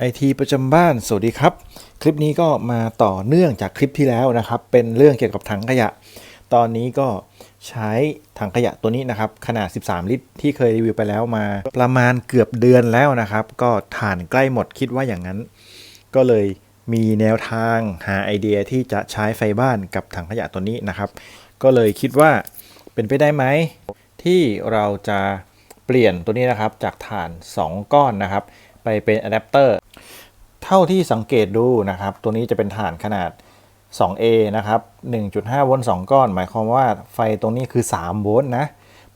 ไอทีประจำบ้าน สวัสดีครับ คลิปนี้ก็มาต่อเนื่องจากคลิปที่แล้วนะครับ เป็นเรื่องเกี่ยวกับถังขยะ ตอนนี้ก็ใช้ถังขยะตัวนี้นะครับ ขนาด 13 ลิตร ที่เคยรีวิวไปแล้วมา ประมาณเกือบเดือนแล้วนะครับ ก็ถ่านใกล้หมดคิดว่าอย่างนั้น ก็เลยมีแนวทางหาไอเดียที่จะใช้ไฟบ้านกับถังขยะตัวนี้นะครับ ก็เลยคิดว่าเป็นไปได้ไหมที่เราจะเปลี่ยนตัวนี้นะครับจากถ่าน 2 ก้อนนะครับ ไปเป็นอะแดปเตอร์ เท่าที่สังเกตดูนะครับ ตัวนี้จะเป็นฐานขนาด 2A นะครับ 1.5 โวลต์ 2 ก้อน หมายความว่าไฟตรงนี้คือ 3 โวลต์นะ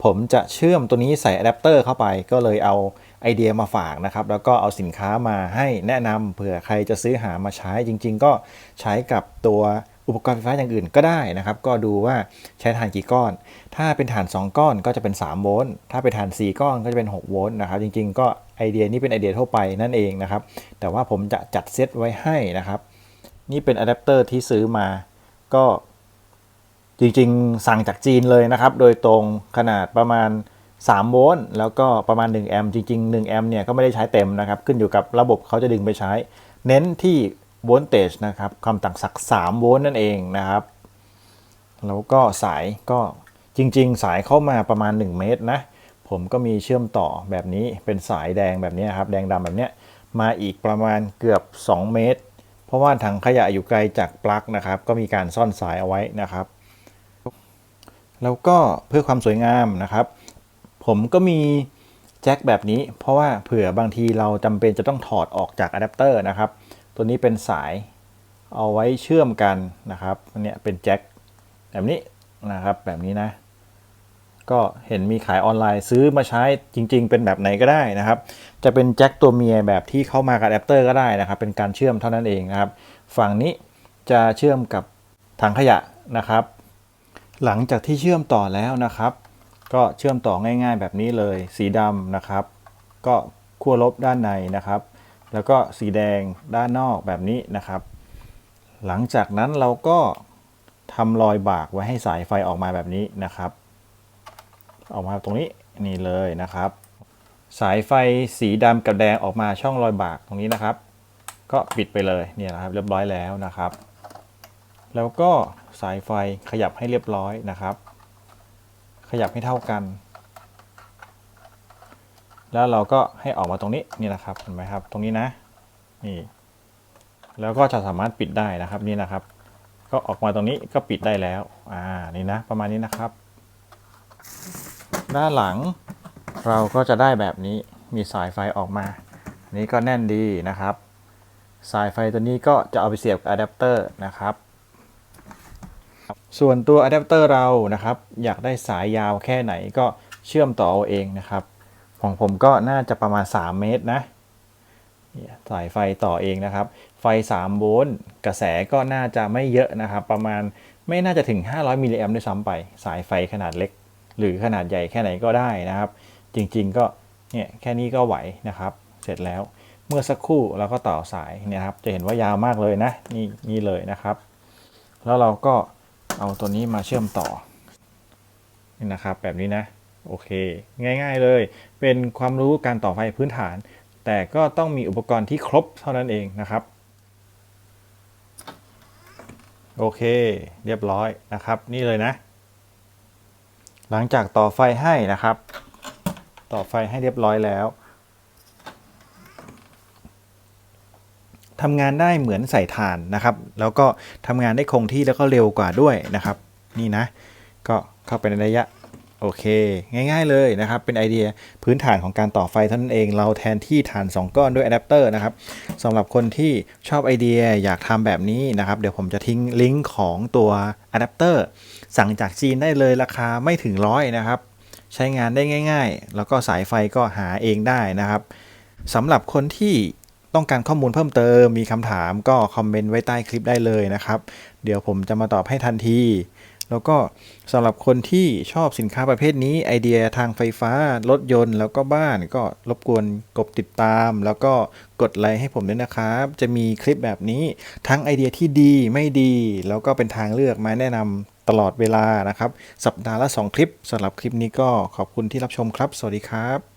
ผมจะเชื่อมตัวนี้ใส่อะแดปเตอร์เข้าไป ก็เลยเอาไอเดียมาฝากนะครับ แล้วก็เอาสินค้ามาให้แนะนำเผื่อใครจะซื้อหามาใช้จริง ๆ ก็ใช้กับตัว อุปกรณ์ไฟฟ้าอย่างอื่นก็ได้นะครับ ก็ดูว่าใช้ถ่านกี่ก้อน ถ้าเป็นถ่าน 2 ก้อนก็จะเป็น 3 โวลต์ ถ้าเป็นถ่าน 4 ก้อนก็จะเป็น 6 โวลต์นะครับ จริงๆ ก็ไอเดียนี้เป็นไอเดียทั่วไปนั่นเองนะครับ แต่ว่าผมจะจัดเซตไว้ให้นะครับ นี่เป็นอะแดปเตอร์ที่ซื้อมา ก็จริงๆ สั่งจากจีนเลยนะครับ โดยตรงขนาดประมาณ 3 โวลต์ แล้วก็ประมาณ 1 แอมป์ จริง ๆ 1 แอมป์เนี่ยก็ไม่ได้ใช้เต็มนะครับ ขึ้นอยู่กับระบบเขาจะดึงไปใช้ เน้นที่ โวลต์เตจนะครับความต่างสัก3โวลต์นั่นเองนะครับ แล้วก็สายก็จริง ๆ สายเข้ามาประมาณ 1 เมตรนะ ผมก็มีเชื่อมต่อแบบนี้เป็นสายแดงแบบนี้ครับ แดงดำแบบเนี้ยมาอีกประมาณเกือบ 2 เมตร เพราะว่าถังขยะอยู่ไกลจากปลั๊กนะครับ ก็มีการซ่อนสายเอาไว้นะครับ แล้วก็เพื่อความสวยงามนะครับ ผมก็มีแจ็คแบบนี้ เพราะว่าเผื่อบางทีเราจำเป็นจะต้องถอดออกจากอะแดปเตอร์นะครับ ตัวนี้เป็นสายเอาไว้เชื่อมกันนะครับอันเนี้ยเป็นแจ็คแบบนี้นะครับแบบนี้นะ ก็เห็นมีขายออนไลน์ซื้อมาใช้จริง ๆ เป็นแบบไหนก็ได้นะครับ จะเป็นแจ็คตัวเมียแบบที่เข้ามากับแดปเตอร์ก็ได้นะครับ เป็นการเชื่อมเท่านั้นเองนะครับ ฝั่งนี้จะเชื่อมกับถังขยะนะครับ หลังจากที่เชื่อมต่อแล้วนะครับ ก็เชื่อมต่อง่าย ๆ แบบนี้เลย สีดำนะครับ ก็ขั้วลบด้านในนะครับ แล้วก็สีแดงด้านนอกแบบนี้นะครับ หลังจากนั้นเราก็ทำรอยบากไว้ให้สายไฟออกมาแบบนี้นะครับ ออกมาตรงนี้นี่เลยนะครับ สายไฟสีดำกับแดงออกมาช่องรอยบากตรงนี้นะครับ ก็ปิดไปเลยเนี่ยนะครับเรียบร้อยแล้วนะครับ แล้วก็สายไฟขยับให้เรียบร้อยนะครับ ขยับให้เท่ากัน แล้วเราก็ให้ออกมาตรงนี้นี่นะครับเห็นไหมครับ ตรงนี้นะนี่แล้วก็จะสามารถปิดได้นะครับนี่นะครับ ก็ออกมาตรงนี้ก็ปิดได้แล้วอ่านี่นะประมาณนี้นะครับ ด้านหลังเราก็จะได้แบบนี้มีสายไฟออกมานนี้ก็แน่นดีนะครับ สายไฟตัวนี้ก็จะเอาไปเสียบกับอะแดปเตอร์นะครับ ส่วนตัวอะแดปเตอร์เรานะครับ อยากได้สายยาวแค่ไหนก็เชื่อมต่อเอาเองนะครับ ของผมก็น่าจะประมาณ 3 เมตรนะเนี่ยสายไฟต่อเองนะครับ ไฟ 3 โวลต์กระแสก็น่าจะไม่เยอะนะครับ ประมาณไม่น่าจะถึง 500 มิลลิแอมป์ด้วยซ้ำไป สายไฟขนาดเล็ก หรือขนาดใหญ่แค่ไหนก็ได้นะครับ จริงๆก็เนี่ยแค่นี้ก็ไหวนะครับ เสร็จแล้วเมื่อสักครู่เราก็ต่อสายเนี่ยครับ จะเห็นว่ายาวมากเลยนะนี่นี่เลยนะครับ แล้วเราก็เอาตัวนี้มาเชื่อมต่อนี่นะครับแบบนี้นะ โอเค ง่ายๆเลย เป็นความรู้การต่อไฟพื้นฐาน แต่ก็ต้องมีอุปกรณ์ที่ครบเท่านั้นเองนะครับ โอเค เรียบร้อยนะครับ นี่เลยนะ หลังจากต่อไฟให้นะครับ ต่อไฟให้เรียบร้อยแล้วทำงานได้เหมือนใส่ถ่านนะครับ แล้วก็ทำงานได้คงที่แล้วก็เร็วกว่าด้วยนะครับ นี่นะ ก็เข้าไปในระยะ โอเค ง่ายๆเลยนะครับ เป็นไอเดียพื้นฐานของการต่อไฟเท่านั้นเอง เราแทนที่ฐาน 2 ก้อนด้วยอะแดปเตอร์นะครับสำหรับคนที่ชอบไอเดียอยากทำแบบนี้นะครับ เดี๋ยวผมจะทิ้งลิงก์ของตัวอะแดปเตอร์สั่งจากจีนได้เลยราคาไม่ถึงร้อยนะครับ ใช้งานได้ง่าย ๆ แล้วก็สายไฟก็หาเองได้นะครับสำหรับคนที่ต้องการข้อมูลเพิ่มเติมมีคำถามก็คอมเมนต์ไว้ใต้คลิปได้เลยนะครับ เดี๋ยวผมจะมาตอบให้ทันที แล้วก็สำหรับคนที่ชอบสินค้าประเภทนี้ไอเดียทางไฟฟ้า รถยนต์ แล้วก็บ้านก็รบกวนกดติดตาม แล้วก็กดไลค์ให้ผมด้วยนะครับ จะมีคลิปแบบนี้ทั้งไอเดียที่ดีไม่ดี แล้วก็เป็นทางเลือกมาแนะนำตลอดเวลานะครับ สัปดาห์ละ 2 คลิปสำหรับคลิปนี้ก็ขอบคุณที่รับชมครับ สวัสดีครับ